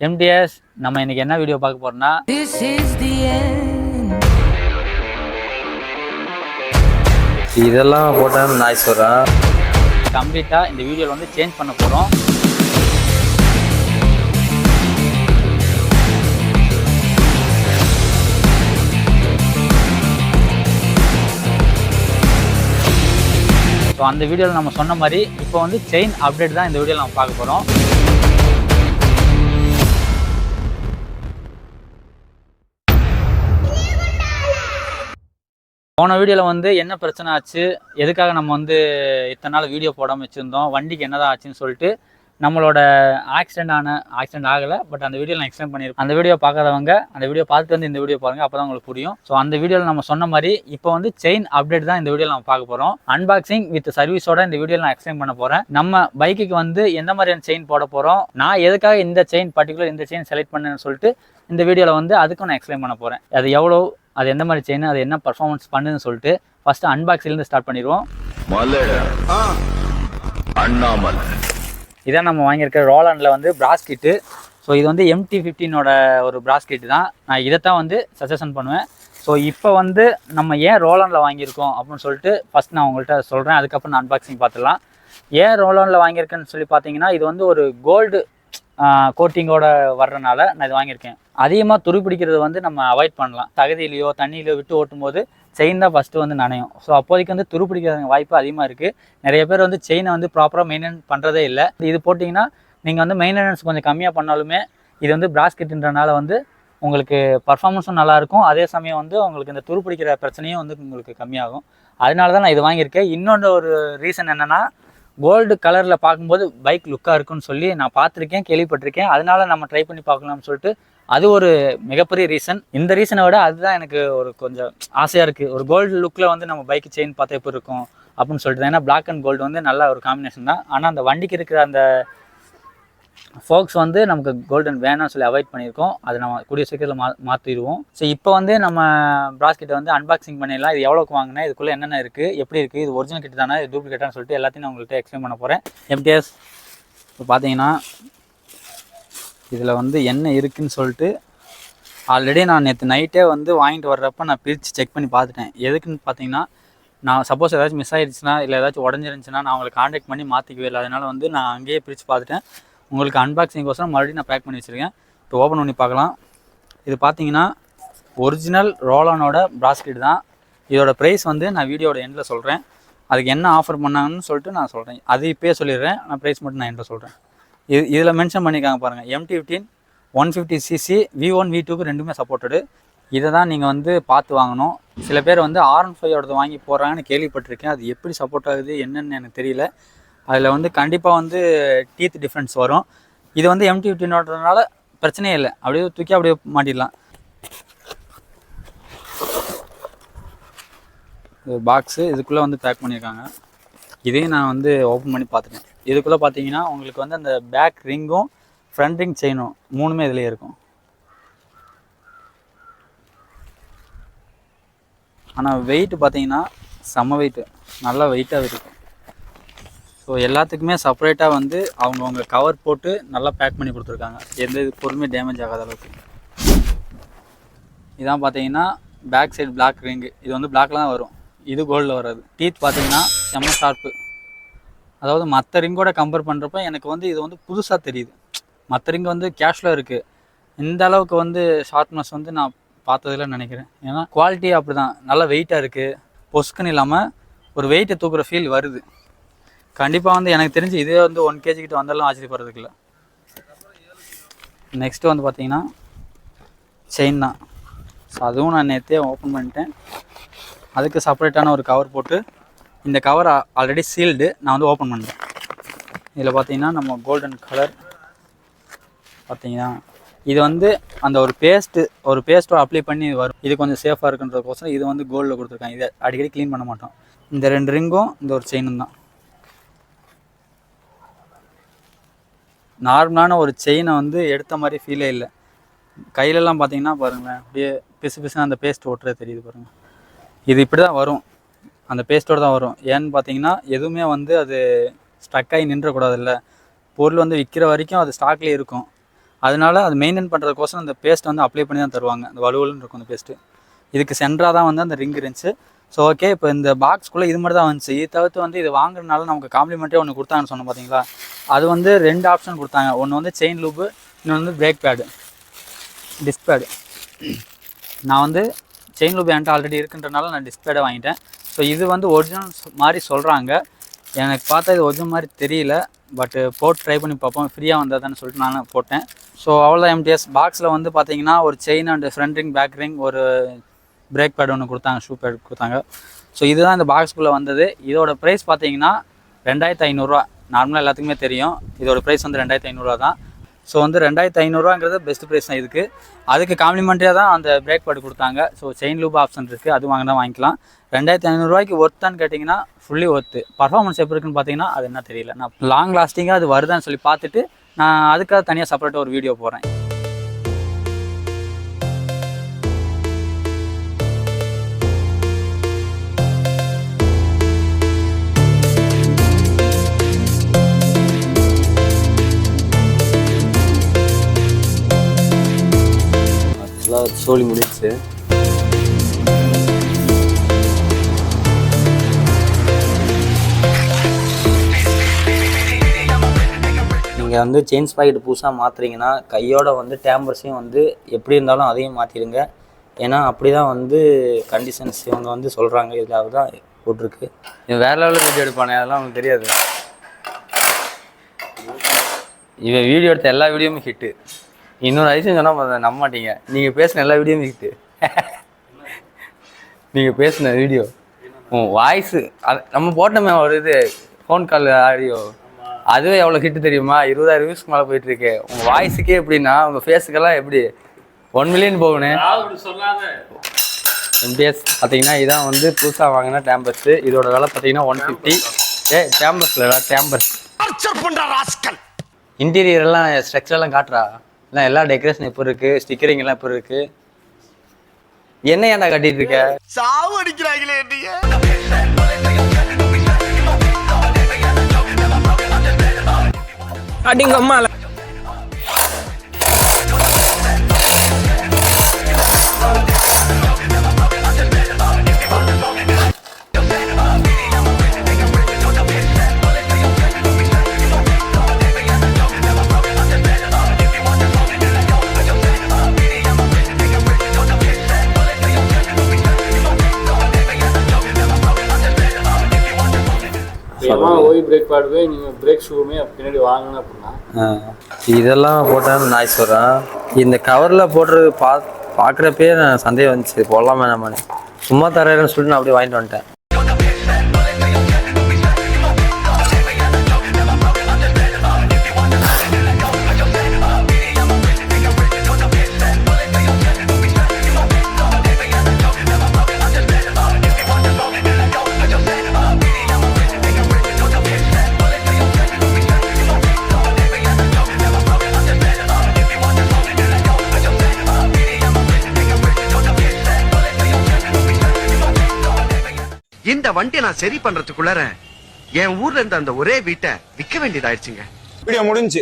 MTS நம்ம இன்னைக்கு என்ன வீடியோ பார்க்க போறோம்னா? This is the end. இதெல்லாம் போட்டால் நாய் சொல்கிறா கம்ப்ளீட்டா இந்த வீடியோல வந்து சேஞ்ச் பண்ண போறோம். ஸோ அந்த வீடியோவில் நம்ம சொன்ன மாதிரி இப்போ வந்து செயின் அப்டேட் தான் இந்த வீடியோவில் நம்ம பார்க்க போகிறோம் போன வீடியோவில் வந்து என்ன பிரச்சனை ஆச்சு? எதுக்காக நம்ம வந்து இத்தனை நாள் வீடியோ போடாமல் வச்சுருந்தோம்? வண்டிக்கு என்னதான் ஆச்சுன்னு சொல்லிட்டு நம்மளோட ஆக்சிடென்ட் ஆன ஆக்சிடென்ட் ஆகலை. பட் அந்த வீடியோ நான் எக்ஸ்பிளைன் பண்ணியிருக்கேன். அந்த வீடியோ பார்க்காதவங்க அந்த வீடியோ பார்த்துட்டு வந்து இந்த வீடியோ பாருங்க. அப்போ தான் உங்களுக்கு புரியும். ஸோ அந்த வீடியோவில் நம்ம சொன்ன மாதிரி இப்போ வந்து செயின் அப்டேட் தான் இந்த வீடியோவில் நம்ம பார்க்க போகிறோம் அன்பாக்சிங் வித் சர்வீஸோட இந்த வீடியோவில் நான் எக்ஸ்பிளைன் பண்ண போகிறேன் நம்ம பைக்குக்கு வந்து எந்த மாதிரியான செயின் போட போகிறோம் நான் எதுக்காக இந்த செயின் பர்டிகுலர் இந்த செயின் செலக்ட் பண்ணேன்னு சொல்லிட்டு இந்த வீடியோவில் வந்து அதுக்கும் நான் எக்ஸ்பிளைன் பண்ண போகிறேன் அது எவ்வளோ அது எந்த மாதிரி செயின் அது என்ன பர்ஃபார்மன்ஸ் பண்ணுதுன்னு சொல்லிட்டு ஃபஸ்ட்டு அன்பாக்சிங்லேருந்து ஸ்டார்ட் பண்ணிடுவோம். அண்ணாமலை. இதான் நம்ம வாங்கியிருக்க ரோலாண்டில் வந்து பிராஸ் கிட்டு ஸோ இது வந்து எம்டி ஃபிஃப்டீனோட ஒரு பிராஸ் கிட்டு தான். நான் இதைத்தான் வந்து சஜஷன் பண்ணுவேன். ஸோ இப்போ வந்து நம்ம ஏன் ரோலாண்டில் வாங்கியிருக்கோம் அப்படின்னு சொல்லிட்டு ஃபஸ்ட் நான் உங்கள்கிட்ட சொல்கிறேன் அதுக்கப்புறம் நான் அன்பாக்சிங் பார்த்துடலாம். ஏன் ரோலாண்டில் வாங்கியிருக்கேன்னு சொல்லி பார்த்தீங்கன்னா இது வந்து ஒரு கோல்டு கோட்டிங்கோட வர்றனால நான் இது வாங்கியிருக்கேன். அதிகமாக துருப்பிடிக்கிறது வந்து நம்ம அவாய்ட் பண்ணலாம். தகுதியிலையோ தண்ணியிலையோ விட்டு ஓட்டும் போது செயின் தான் ஃபஸ்ட்டு வந்து நனையும். ஸோ அப்போதைக்கு வந்து துருப்பிடிக்கிற வாய்ப்பு அதிகமாக இருக்குது நிறைய பேர் வந்து செயினை வந்து ப்ராப்பராக மெயின்டைன் பண்ணுறதே இல்லை. இது போட்டிங்கன்னா நீங்கள் வந்து மெயின்டெனன்ஸ் கொஞ்சம் கம்மியாக பண்ணாலுமே இது வந்து பிராஸ்கெட்டுன்றனால வந்து உங்களுக்கு பர்ஃபார்மன்ஸும் நல்லாயிருக்கும். அதே சமயம் வந்து உங்களுக்கு இந்த துருப்பிடிக்கிற பிரச்சனையும் வந்து உங்களுக்கு கம்மியாகும். அதனால தான் நான் இது வாங்கியிருக்கேன். இன்னொன்று ஒரு ரீசன் என்னென்னா கோல்டு கலரில் பார்க்கும்போது பைக் லுக்காக இருக்குன்னு சொல்லி நான் பார்த்துருக்கேன் கேள்விப்பட்டிருக்கேன். அதனால நம்ம ட்ரை பண்ணி பார்க்கலாம்னு சொல்லிட்டு அது ஒரு மிகப்பெரிய ரீசன் இந்த ரீசனை விட அதுதான் எனக்கு ஒரு கொஞ்சம் ஆசையாக இருக்குது ஒரு கோல்டு லுக்கில் வந்து நம்ம பைக் செயின் பார்த்தா எப்படி இருக்கும் அப்படின்னு சொல்லிட்டு. ஏன்னா பிளாக் அண்ட் கோல்டு வந்து நல்ல ஒரு காம்பினேஷன் தான். ஆனால் அந்த வண்டிக்கு இருக்கிற அந்த ஃபோக்ஸ் வந்து நமக்கு கோல்டன் வேணாம்னு சொல்லி அவாய்ட் பண்ணியிருக்கோம். அதை நம்ம கூடிய சீக்கிரத்தில் மா மாற்றிடுவோம் ஸோ இப்போ வந்து நம்ம ப்ராஸ்கிட்ட வந்து அன்பாக்சிங் பண்ணிடலாம். இது எவ்வளோக்கு வாங்கினேன்? இதுக்குள்ளே என்னென்ன இருக்குது எப்படி இருக்குது இது ஒரிஜினல் கிட்ட தானே இது டூப்ளிகேட்டானு சொல்லிட்டு எல்லாத்தையும் நான் உங்கள்கிட்ட எக்ஸ்பிளைன் பண்ண போகிறேன் எம்டிஎஸ் இப்போ பார்த்தீங்கன்னா இதில் வந்து என்ன இருக்குதுன்னு சொல்லிட்டு ஆல்ரெடி நான் நேற்று நைட்டே வந்து வாங்கிட்டு வர்றப்ப நான் பிரித்து செக் பண்ணி பார்த்துட்டேன். எதுக்குன்னு பார்த்தீங்கன்னா நான் சப்போஸ் ஏதாச்சும் மிஸ் ஆயிடுச்சுன்னா இல்லை ஏதாச்சும் உடஞ்சிருந்துச்சுன்னா நான் அவங்களை காண்டாக்ட் பண்ணி மாற்றிக்கவே இல்லை. அதனால் வந்து நான் அங்கேயே பிரித்து பார்த்துட்டேன். உங்களுக்கு அன்பாக்சிங்கோசரம் மறுபடியும் நான் பேக் பண்ணி வச்சுருக்கேன். இப்போ ஓப்பன் பண்ணி பார்க்கலாம். இது பார்த்தீங்கன்னா ஒரிஜினல் ரோலானோட ப்ராஸ்கெட் தான். இதோட ப்ரைஸ் வந்து நான் வீடியோட எண்டில் சொல்கிறேன் அதுக்கு என்ன ஆஃபர் பண்ணாங்கன்னு சொல்லிட்டு நான் சொல்கிறேன் அது இப்போயே சொல்லிடுறேன். நான் ப்ரைஸ் மட்டும் நான் எண்டில் சொல்கிறேன் இது இதில் மென்ஷன் பண்ணியிருக்காங்க பாருங்கள் MT fifteen one fifty CC V one V டூக்கு ரெண்டுமே சப்போர்ட்டடு இதை தான் நீங்கள் வந்து பார்த்து வாங்கணும். சில பேர் வந்து ஆர் ஒன் ஃபைவோடது வாங்கி போடுறாங்கன்னு கேள்விப்பட்டிருக்கேன். அது எப்படி சப்போர்ட் ஆகுது என்னென்னு எனக்கு தெரியல. அதில் வந்து கண்டிப்பாக வந்து டீத் டிஃப்ரென்ஸ் வரும். இது வந்து எம்டி ஃபிஃப்டினோடனால பிரச்சனையே இல்லை. அப்படியே தூக்கி அப்படியே மாட்டிடலாம். இது பாக்ஸு இதுக்குள்ளே வந்து பேக் பண்ணியிருக்காங்க. இதையும் நான் வந்து ஓப்பன் பண்ணி பார்த்துட்டேன். இதுக்குள்ளே பார்த்தீங்கன்னா உங்களுக்கு வந்து அந்த பேக் ரிங்கும் ஃப்ரண்ட் ரிங் செயினும் மூணுமே இதுலேயே இருக்கும். ஆனால் வெயிட் பார்த்தீங்கன்னா செம்ம வெயிட்டு நல்லா வெயிட்டாக இருக்கும் ஸோ எல்லாத்துக்குமே செப்பரேட்டாக வந்து அவங்கவுங்க கவர் போட்டு நல்லா பேக் பண்ணி கொடுத்துருக்காங்க. எந்த இது பொருளுமே டேமேஜ் ஆகாத அளவுக்கு. இதான் பார்த்தீங்கன்னா பேக் சைடு பிளாக் ரிங்கு இது வந்து பிளாக்ல தான் வரும். இது கோல்டில் வராது. டீத் பார்த்தீங்கன்னா செம்ம ஷார்ப்பு அதாவது மற்ற ரிங்கோட கம்பேர் பண்ணுறப்ப எனக்கு வந்து இது வந்து புதுசாக தெரியுது. மற்ற ரிங்கு வந்து கேஷில் இருக்குது இந்த அளவுக்கு வந்து ஷார்ப்னஸ் வந்து நான் பார்த்ததில் நினைக்கிறேன். ஏன்னா குவாலிட்டி அப்படி தான் நல்லா வெயிட்டாக இருக்குது பொஸ்க்குன்னு இல்லாமல் ஒரு வெயிட்டை தூக்குற ஃபீல் வருது. கண்டிப்பாக வந்து எனக்கு தெரிஞ்சு இதே வந்து ஒன் கேஜி கிட்ட வந்தாலும் ஆச்சரியப்படுறதுக்கு இல்லை நெக்ஸ்ட்டு வந்து பார்த்தீங்கன்னா செயின் தான். ஸோ அதுவும் நான் நேற்றே ஓப்பன் பண்ணிட்டேன். அதுக்கு செப்பரேட்டான ஒரு கவர் போட்டு இந்த கவர் ஆல்ரெடி சீல்டு நான் வந்து ஓப்பன் பண்ணிட்டேன். இதில் பார்த்தீங்கன்னா நம்ம கோல்டன் கலர் பார்த்தீங்கன்னா இது வந்து அந்த ஒரு பேஸ்ட்டு ஒரு பேஸ்ட்டோ அப்ளை பண்ணி இது வரும். இது கொஞ்சம் சேஃபாக இருக்குன்றதுக்கோசரம் இது வந்து கோல்டில் கொடுத்துருக்காங்க. இதை அடிக்கடி க்ளீன் பண்ண மாட்டோம். இந்த ரெண்டு ரிங்கும் இந்த ஒரு செயினும் தான். நார்மலான ஒரு செயினை வந்து எடுத்த மாதிரி ஃபீலே இல்லை. கையிலலாம் பார்த்தீங்கன்னா பாருங்களேன் அப்படியே பிசு பிசுன்னு அந்த பேஸ்ட் ஓட்டுறது தெரியுது பாருங்கள் இது இப்படி தான் வரும். அந்த பேஸ்ட்டோடு தான் வரும். ஏன்னு பார்த்தீங்கன்னா எதுவுமே வந்து அது ஸ்டக் ஆகி நின்றக்கூடாதுல்ல. பொருள் வந்து விற்கிற வரைக்கும் அது ஸ்டாக்லேயே இருக்கும். அதனால அது மெயின்டைன் பண்ணுறதுக்கோசரம் அந்த பேஸ்ட் வந்து அப்ளை பண்ணி தான் தருவாங்க. அந்த வலுவலுன்னு இருக்கும் அந்த பேஸ்ட்டு இதுக்கு சென்ட்ராக தான் வந்து அந்த ரிங் இருந்துச்சு. ஸோ ஓகே இப்போ இந்த பாக்ஸ்க்குள்ளே இது மட்டும் தான் வந்துச்சு. இது தவிர்த்து வந்து இது வாங்குறதுனால நமக்கு காம்ப்ளிமெண்ட்டே ஒன்று கொடுத்தாங்கன்னு சொன்னோம் பார்த்தீங்களா அது வந்து ரெண்டு ஆப்ஷன் கொடுத்தாங்க. ஒன்று வந்து செயின் லூப்பு இன்னொன்று வந்து பிரேக் பேடு டிஸ்க் பேடு நான் வந்து செயின் லூப் என்கிட்ட ஆல்ரெடி இருக்குன்றனால நான் டிஸ்க் பேடை வாங்கிட்டேன். ஸோ இது வந்து ஒரிஜினல் மாதிரி சொல்கிறாங்க எனக்கு பார்த்தா இது ஒரிஜினல் மாதிரி தெரியல. பட்டு போட்டு ட்ரை பண்ணி பார்ப்போம். ஃப்ரீயாக வந்ததுன்னு சொல்லிட்டு நான் போட்டேன். ஸோ அவ்வளோ எம்டிஎஸ் பாக்ஸில் வந்து பார்த்தீங்கன்னா ஒரு chain and front ring back ring ஒரு பிரேக் பேட் ஒன்று கொடுத்தாங்க. ஷூ பேட் கொடுத்தாங்க. ஸோ இதுதான் இந்த பாக்ஸ்குள்ளே வந்தது. இதோட ப்ரைஸ் பார்த்தீங்கன்னா ரெண்டாயிரத்து ஐநூறுரூவா நார்மலாக எல்லாத்துக்குமே தெரியும். இதோட ப்ரைஸ் வந்து ரெண்டாயிரத்தி ஐநூறுரூவா தான். ஸோ வந்து ரெண்டாயிரத்து ஐநூறுரூவாங்கிறது பெஸ்ட் ப்ரைஸ் தான் இதுக்கு. அதுக்கு காம்ப்ளிமெண்ட்டாக தான் அந்த பிரேக் பேட் கொடுத்தாங்க. ஸோ செயின் லூப் ஆப்ஷன் இருக்குது அது வாங்கினா வாங்கிக்கலாம். ரெண்டாயிரத்தி ஐநூறுரூவாய்க்கு ஒர்த்தான்னு கேட்டிங்கன்னா ஃபுல்லி ஒர்த்து பர்ஃபார்மன்ஸ் எப்படி இருக்குன்னு பார்த்தீங்கன்னா அது என்ன தெரியல. நான் லாங் லாஸ்டிங்காக அது வருதான்னு சொல்லி பார்த்துட்டு நான் அதுக்காக தனியாக செப்பரேட்டாக ஒரு வீடியோ போடுறேன் எல்லாம் சோழி முடிச்சு நீங்கள் வந்து செயின்ஸ் பாக்கெட் புதுசாக மாற்றுறீங்கன்னா கையோட வந்து டேம்பர்ஸையும் வந்து எப்படி இருந்தாலும் அதையும் மாற்றிடுங்க ஏன்னா அப்படி தான் வந்து கண்டிஷன்ஸ் இவங்க வந்து சொல்கிறாங்க இதில் தான் போட்டிருக்கு. இவன் வேற லெவலில் வீடியோ எடுப்பானே அதெல்லாம் அவனுக்கு தெரியாது. இவன் வீடியோ எடுத்த எல்லா வீடியோவும் ஹிட்டு இன்னொரு ஐசியம் சொன்னால் நம்ப மாட்டீங்க. நீங்கள் பேசின எல்லா வீடியோவும் ஹிட்டு நீங்கள் பேசின வீடியோ உன் வாய்ஸு அது நம்ம போட்டோமே ஒரு இது ஃபோன் கால் ஆடியோ அதுவே எவ்வளோ ஹிட்டு தெரியுமா? இருபதாயிரம் வியூஸ்க்கு மேலே போயிட்டு இருக்கு உங்கள் வாய்ஸுக்கே எப்படின்னா உங்கள் ஃபேஸுக்கெல்லாம் எப்படி? ஒன் மில்லியன் போகணும் எம்பிஎஸ் பார்த்தீங்கன்னா இதான் வந்து புதுசாக வாங்கின டேம்பர்ஸு இதோட விலை பார்த்தீங்கன்னா one fifty A dampers interior எல்லாம் ஸ்ட்ரக்சர் எல்லாம் காட்டுறா. எல்லாம் எல்லா டெக்கரேஷன் எப்படி இருக்கு ஸ்டிக்கரிங் எல்லாம் எப்படி இருக்கு. என்ன ஏன்டா கட்டிட்டு இருக்க? சாவு அடிக்கிறாங்களே அடிங்க அம்மால ஓய் பிரேக் பாடுவே நீங்கள் பிரேக் ஷூவுமே பின்னாடி அப்படின்னா. ஆ, இதெல்லாம் போட்டேன்னு நான் சொல்கிறேன் இந்த கவரில் போடுறது பா பார்க்குறப்பே நான் சந்தேகம் வந்துச்சு. போடலாமா நம்மனு சும்மா தரேன்னு சொல்லிட்டு நான் அப்படியே வாங்கிட்டு வந்துட்டேன். இந்த வண்டியை நான் சரி பண்றதுக்குள்ளார என் ஊர்ல இருந்த அந்த ஒரே வீட்டை விற்க வேண்டியதாயிடுச்சுங்க. வீடியோ முடிஞ்சு.